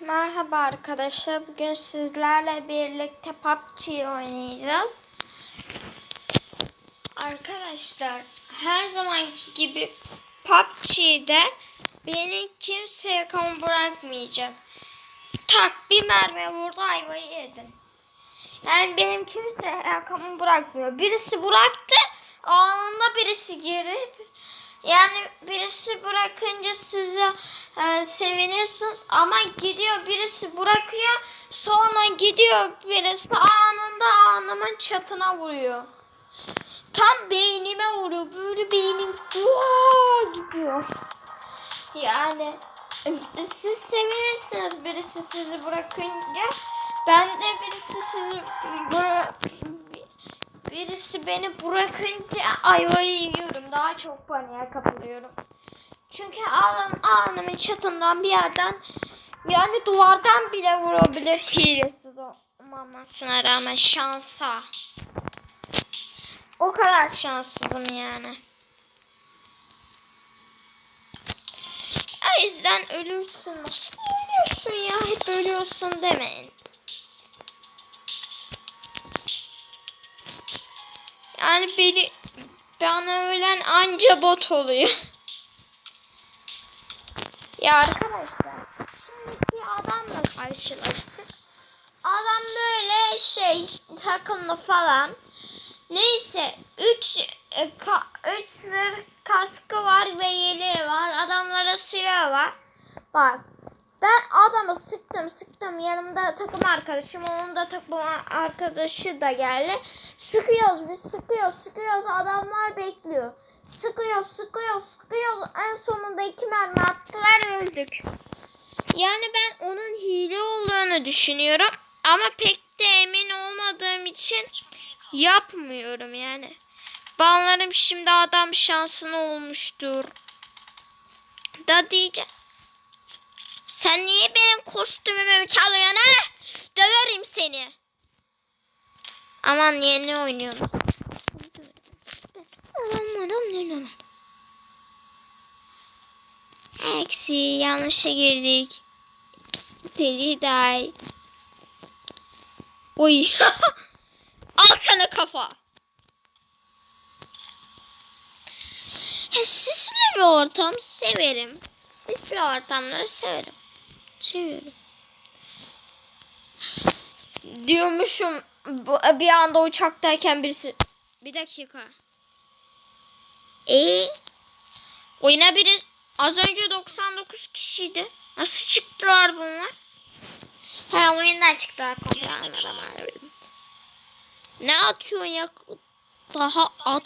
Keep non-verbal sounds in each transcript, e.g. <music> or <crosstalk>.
Merhaba arkadaşlar. Bugün sizlerle birlikte PUBG oynayacağız. Arkadaşlar her zamanki gibi PUBG'de beni kimse yakın bırakmayacak. Tak bir mermi vurdu ayvayı yedin. Yani benim kimse yakamı bırakmıyor. Birisi bıraktı anında birisi girip yani birisi bırakınca size e, sevinirsiniz ama gidiyor birisi bırakıyor sonra gidiyor birisi anında anımın çatına vuruyor. Tam beynime vuruyor. Böyle beynim gidiyor. Yani e, siz sevinirsiniz birisi sizi bırakınca. Ben de birisi sizi bıra- birisi beni bırakınca ayvayı yiyorum. Daha çok paniğe kapılıyorum. Çünkü adam anımın çatından bir yerden yani duvardan bile vurabilir hilesiz olmamasına rağmen şansa. O kadar şanssızım yani. O yüzden ölürsün. Nasıl ölüyorsun ya? Hep ölüyorsun demeyin. Yani beni bana ölen anca bot oluyor. <laughs> ya arkadaşlar şimdi bir adamla karşılaştık. Adam böyle şey takımlı falan. Neyse 3 3 zırh kaskı var ve yeleği var. Adamlara silah var. Bak ben adamı sıktım sıktım yanımda takım arkadaşım onun da takım arkadaşı da geldi. Sıkıyoruz biz sıkıyoruz sıkıyoruz adamlar bekliyor. Sıkıyoruz sıkıyoruz sıkıyoruz en sonunda iki mermi attılar öldük. Yani ben onun hile olduğunu düşünüyorum ama pek de emin olmadığım için yapmıyorum yani. Banlarım şimdi adam şansını olmuştur. Da diyeceğim. Sen niye benim kostümümü çalıyorsun ha? Döverim seni. Aman yeni oynuyorum. Eksi yanlışa girdik. Deli day. Oy. <laughs> Al sana kafa. Sisli bir ortam severim. Sisli ortamları severim. Seviyorum. Diyormuşum bir anda uçaktayken birisi... Bir dakika. Eee? Oyuna biri az önce 99 kişiydi. Nasıl çıktılar bunlar? Ha oyundan çıktılar komple anladım anladım. Ne atıyorsun ya? Daha at.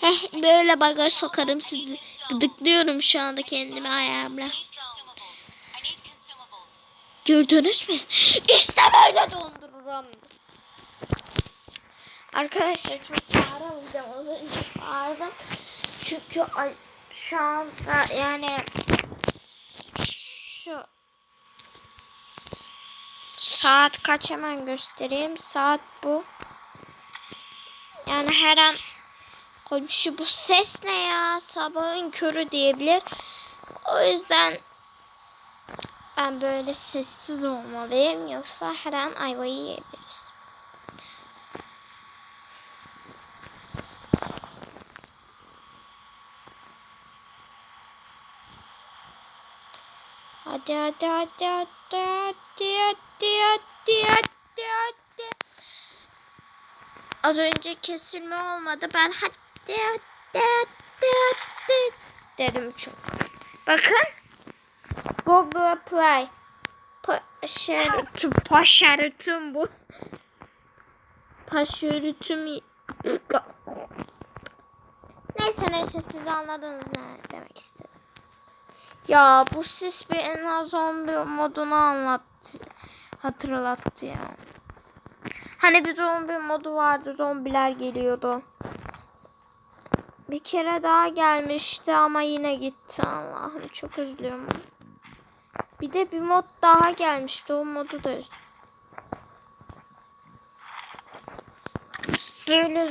Heh, böyle bagaj sokarım sizi. Gıdıklıyorum şu anda kendimi ayağımla. Gördünüz mü? İşte böyle dondururum. Arkadaşlar çok bağıramayacağım. Az önce bağırdım. Çünkü ay- şu anda yani şu saat kaç hemen göstereyim. Saat bu. Yani her an komşu bu ses ne ya? Sabahın körü diyebilir. O yüzden ben böyle sessiz olmalıyım. Yoksa her an ayvayı yiyebiliriz. Hadi hadi hadi hadi hadi hadi hadi hadi hadi. Az önce kesilme olmadı. Ben hadi dedim çünkü. Bakın. Google Play. Paşarıtım. Paşarıtım bu. Paşarıtım. Neyse neyse siz anladınız ne demek istedim. Ya bu sis bir en az zombi modunu anlattı. Hatırlattı ya. Hani bir zombi modu vardı. Zombiler geliyordu. Bir kere daha gelmişti ama yine gitti. Allah'ım çok üzülüyorum. Bir de bir mod daha gelmişti. O modu da Böyle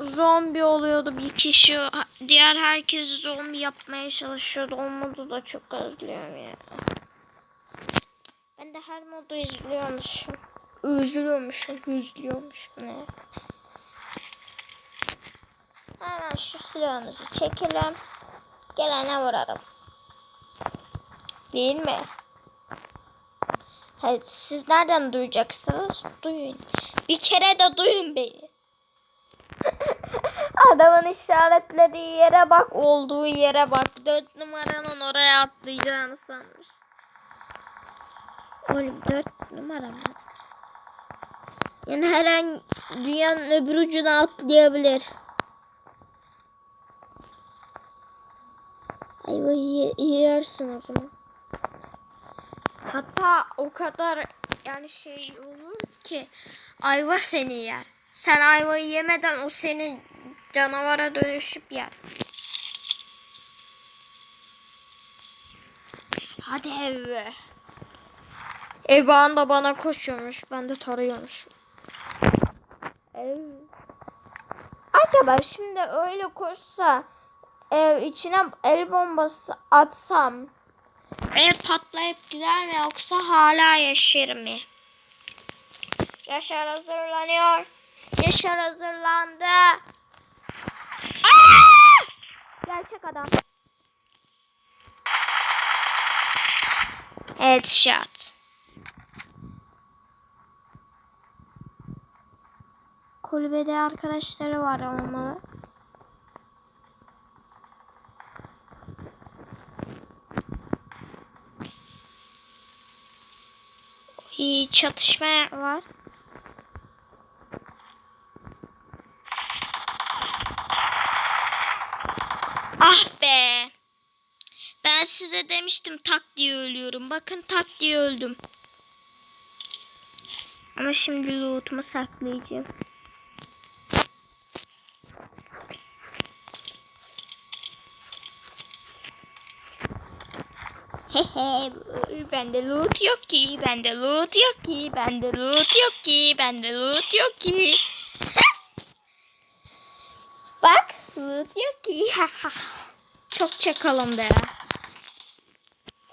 zombi oluyordu bir kişi. Diğer herkes zombi yapmaya çalışıyordu. O modu da çok özlüyorum ya. Ben de her modu izliyormuşum. Üzülüyormuşum. Üzülüyormuşum ne? Hemen şu silahımızı çekelim. Gelene vuralım. Değil mi? Hayır, siz nereden duyacaksınız? Duyun. Bir kere de duyun beni. <laughs> Adamın işaretlediği yere bak, olduğu yere bak. Dört numaranın oraya atlayacağını sanmış. Oğlum dört numara mı? Yani her an dünyanın öbür ucuna atlayabilir. Ayvayı yersin o zaman. Hatta o kadar yani şey olur ki ayva seni yer. Sen ayvayı yemeden o seni canavara dönüşüp yer. Hadi eve. Evan da bana koşuyormuş. Ben de tarıyormuşum. Ev. Acaba şimdi öyle koşsa ev içine el bombası atsam ev patlayıp gider mi yoksa hala yaşar mı? Yaşar hazırlanıyor. Yaşar hazırlandı. Aa! Gerçek adam. Headshot. Kulübede arkadaşları var olmalı. Çatışma var. Ah be. Ben size demiştim tak diye ölüyorum. Bakın tak diye öldüm. Ama şimdi loot'umu saklayacağım. Bende loot yok ki bende loot yok ki bende loot yok ki bende loot yok ki. <laughs> Bak loot yok ki. <laughs> Çok çakalım be.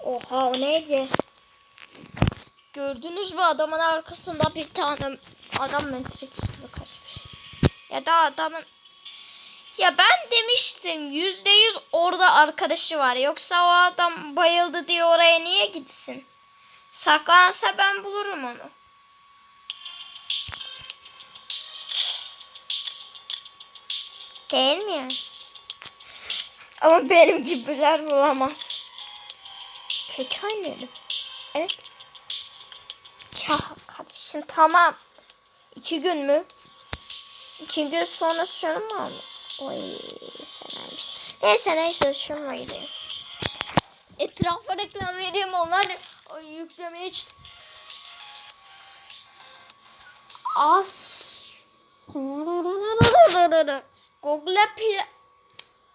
Oha o neydi? Gördünüz mü adamın arkasında bir tane adam Matrix gibi kaçmış? Ya da adamın ya ben demiştim yüzde yüz orada arkadaşı var. Yoksa o adam bayıldı diye oraya niye gitsin? Saklansa ben bulurum onu. Değil mi? Ama benim gibiler bulamaz. Peki oynayalım. Evet. Ya kardeşim tamam. İki gün mü? İki gün sonra şunu mu aldın? Oy fenaymış. Neyse neyse şununla gidelim. Etrafa reklam vereyim onlar yüklemeye hiç... As... Google Play...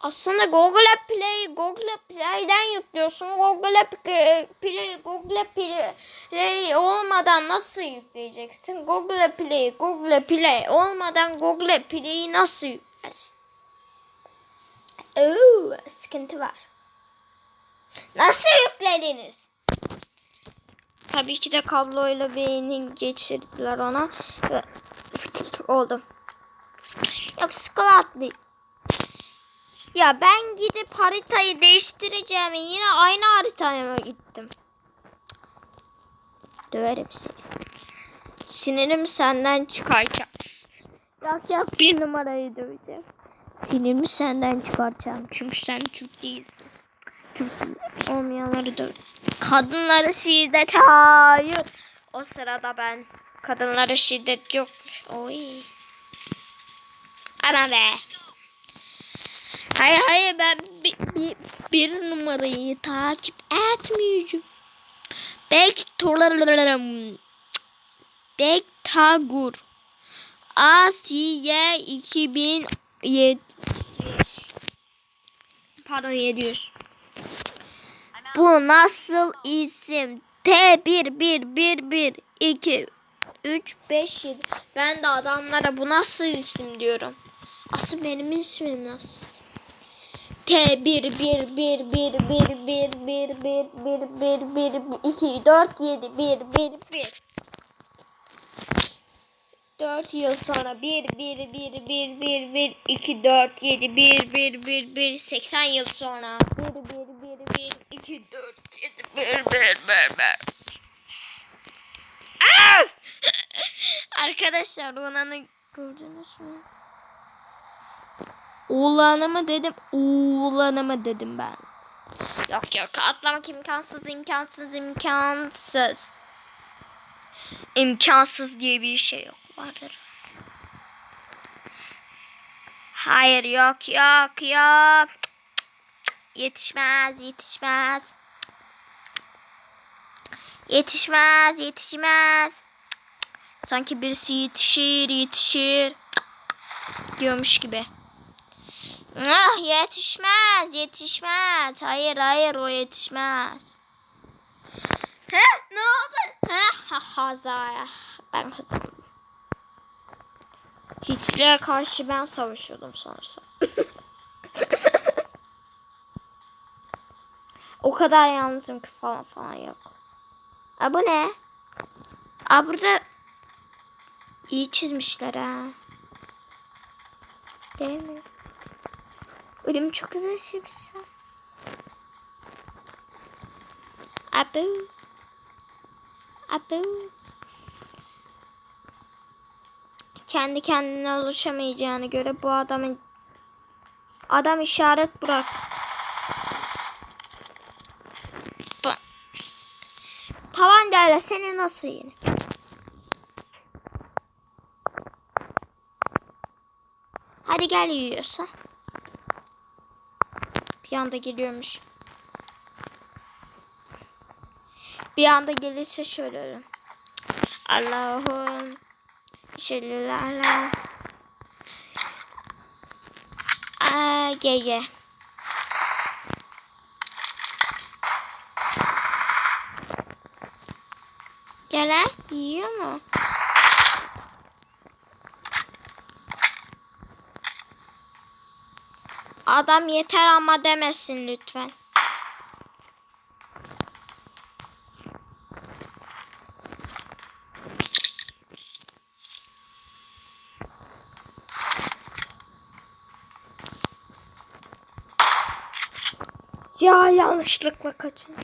Aslında Google Play, Google Play'den yüklüyorsun. Google Play, Google Play olmadan nasıl yükleyeceksin? Google Play, Google Play olmadan Google Play'i nasıl yüklersin? Oo, sıkıntı var. Nasıl yüklediniz? Tabii ki de kabloyla beynin geçirdiler ona. Oldu. Yok değil. Ya ben gidip haritayı değiştireceğim. Yine aynı haritaya gittim? Döverim seni. Sinirim senden çıkarken. Yok yok bir numarayı döveceğim. Sinirimi senden çıkartacağım. Çünkü sen Türk değilsin. Türk olmayanları döv. Kadınlara şiddet hayır. O sırada ben kadınlara şiddet yok. Oy. Ama be. Hayır hayır ben bir, bir, bir numarayı takip etmeyeceğim. Bektorlarım. Bektagur. Asiye 2007 Pardon 700. Bu nasıl isim? T 1 1 1 1 2 3 5 7. Ben de adamlara bu nasıl isim diyorum. Asıl benim ismim nasıl? T 1 1 1 1 1 1 1 1 1 1 1 2 4 7 1 1 1 4 yıl sonra 1 1 1 1 1 1 2 4 7 1 1 1 1 80 yıl sonra 1 1 1 1 2 4 7 1 1 1 1 Aa! Arkadaşlar Luna'nı gördünüz mü? Oğlanı mı dedim, oğlanı mı dedim ben. Yok yok atlamak imkansız, imkansız, imkansız. İmkansız diye bir şey yok vardır. Hayır yok yok yok. Yetişmez yetişmez. Yetişmez yetişmez. Sanki birisi yetişir yetişir. Diyormuş gibi. Ah yetişmez yetişmez. Hayır hayır o yetişmez. He ne oldu? He ha hazaya. Ben kazandım. Hiçliğe karşı ben savaşıyordum sanırsam. <laughs> o kadar yalnızım ki falan falan yok. Aa, bu ne? Aa burada iyi çizmişler ha. Değil mi? Ölüm çok güzel çizmişler. Abu. Abu. Kendi kendine oluşamayacağına göre bu adamın adam işaret bırak. Ba- Tabancayla seni nasıl yenir? Hadi gel yiyorsa. Bir anda geliyormuş. Bir anda gelirse şöyle ölürüm. Allah'ım şelülerle. Aa, ge ge. Gelen yiyor mu? Adam yeter ama demesin lütfen. Ya yanlışlıkla kaçın.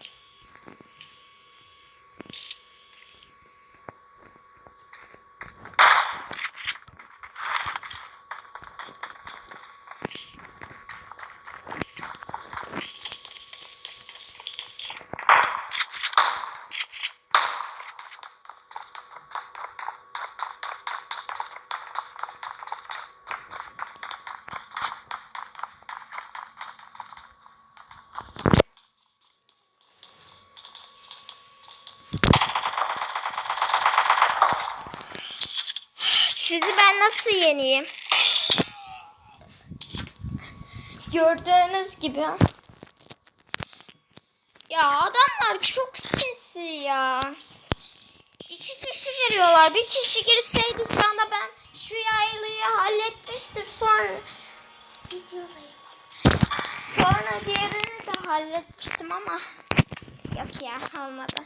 Sizi ben nasıl yeneyim? Gördüğünüz gibi. Ya adamlar çok sesli ya. İki kişi giriyorlar. Bir kişi girseydi şu ben şu yaylıyı halletmiştim. Sonra. Sonra diğerini de halletmiştim ama yok ya olmadı.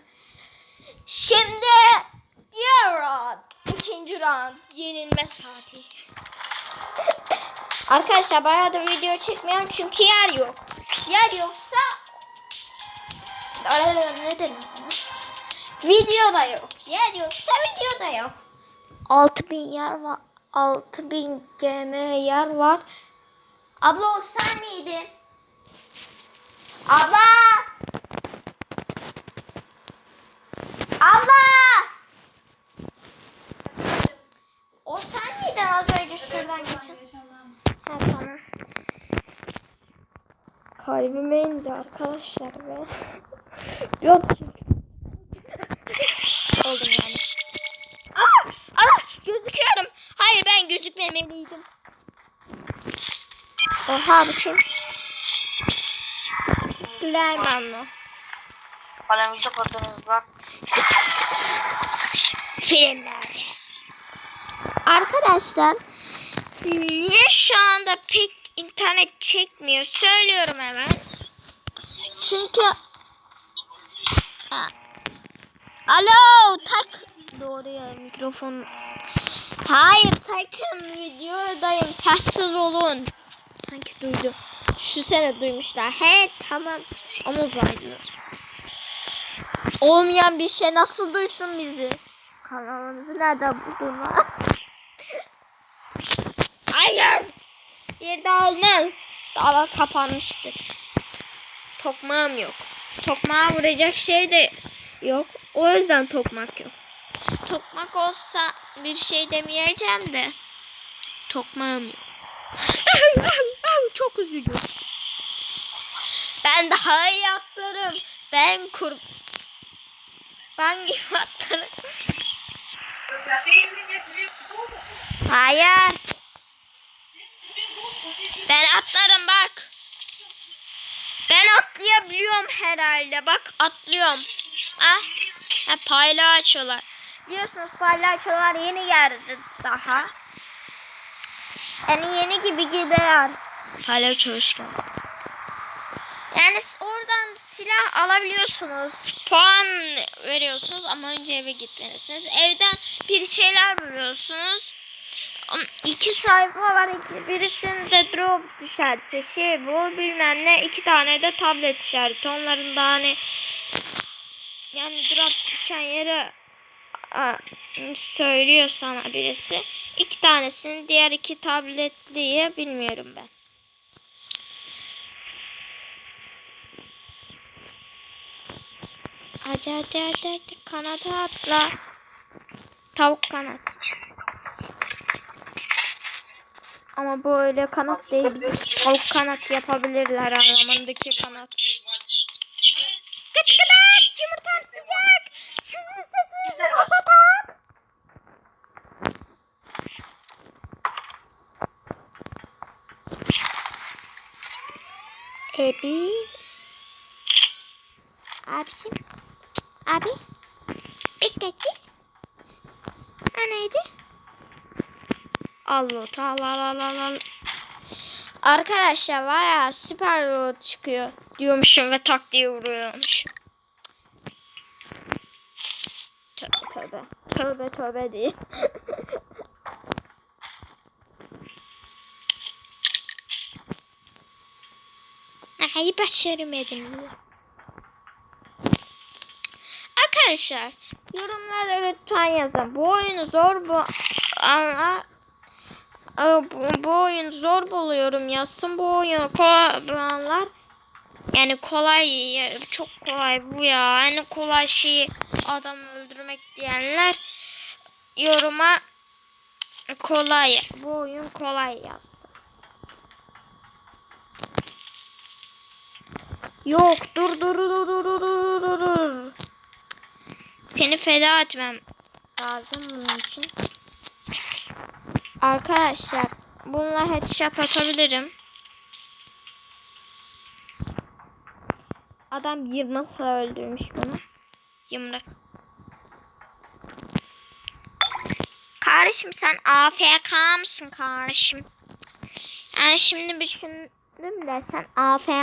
Şimdi diğer. İkinci round yenilme saati. <laughs> Arkadaşlar bayağı da video çekmiyorum çünkü yer yok. Yer yoksa ne? Video da yok. Yer yoksa video da yok. 6000 yer var. 6000 gm yer var. Abla o sen miydin? Abla! O sen önce şuradan geçen? Ha tamam. Kalbime indi arkadaşlar be. <laughs> Yok. Oldum yani. Aa! Allah! Gözüküyorum. Hayır ben gözükmemeliydim. Oha bu kim? Süleyman mı? Paramızda kodlarımız var. filmlerde. Arkadaşlar Niye şu anda pek internet çekmiyor? Söylüyorum hemen. Çünkü Ha. Alo tak doğru ya mikrofon. Hayır takım videodayım. Sessiz olun. Sanki duydum Düşünsene duymuşlar. He tamam. Ama uzaylılar Olmayan bir şey. Nasıl duysun bizi? Kanalımızı nereden buldun lan <laughs> Hayır Yerde olmaz Dava kapanmıştır Tokmağım yok Tokmağa vuracak şey de yok. O yüzden tokmak yok. Tokmak olsa bir şey demeyeceğim de. Tokmağım yok. <laughs> Çok üzülüyorum. Ben daha iyi atlarım. Ben kur... Ben gibi atlarım. Hayır. Ben atlarım bak. Ben atlayabiliyorum herhalde. Bak atlıyorum. Ah. Ha, palyaçolar. Biliyorsunuz palyaçolar yeni geldi daha. Yani yeni gibi gidiyor. Palyaço hoş geldin. Yani oradan silah alabiliyorsunuz. Puan veriyorsunuz ama önce eve gitmelisiniz. Evden bir şeyler vuruyorsunuz. İki sayfa var. Iki, birisinde drop işareti şey bu bilmem ne. iki tane de tablet işareti. Onların da hani yani drop düşen yeri a, söylüyor sana birisi. İki tanesini diğer iki tabletliye bilmiyorum ben. Hadi hadi hadi hadi kanata atla. Tavuk kanat. Ama bu öyle kanat değil. Tavuk kanat yapabilirler anlamındaki kanat. Gıt gıdak yumurtam sıcak. Sizin sesinizi kapatak. Ebi. Abicim. Abi. Pikachu. Ha neydi? Allah Allah Allah Allah. Arkadaşlar baya süper loot çıkıyor diyormuşum ve tak diye vuruyormuş. Tövbe tövbe. Tövbe tövbe değil. <laughs> Ay başaramadım. Arkadaşlar yorumlara lütfen yazın. Bu oyunu zor bu Aa, bu, bu oyun zor buluyorum. Yazsın bu oyunu. Kolanlar yani kolay çok kolay bu ya. Yani kolay şeyi adam öldürmek diyenler yoruma kolay bu oyun kolay yazsın. Yok dur dur dur dur dur dur dur. Seni feda etmem lazım bunun için. Arkadaşlar bununla headshot atabilirim. Adam nasıl öldürmüş bunu? Yumruk. Kardeşim sen AFK mısın kardeşim? Yani şimdi düşündüm de sen AFK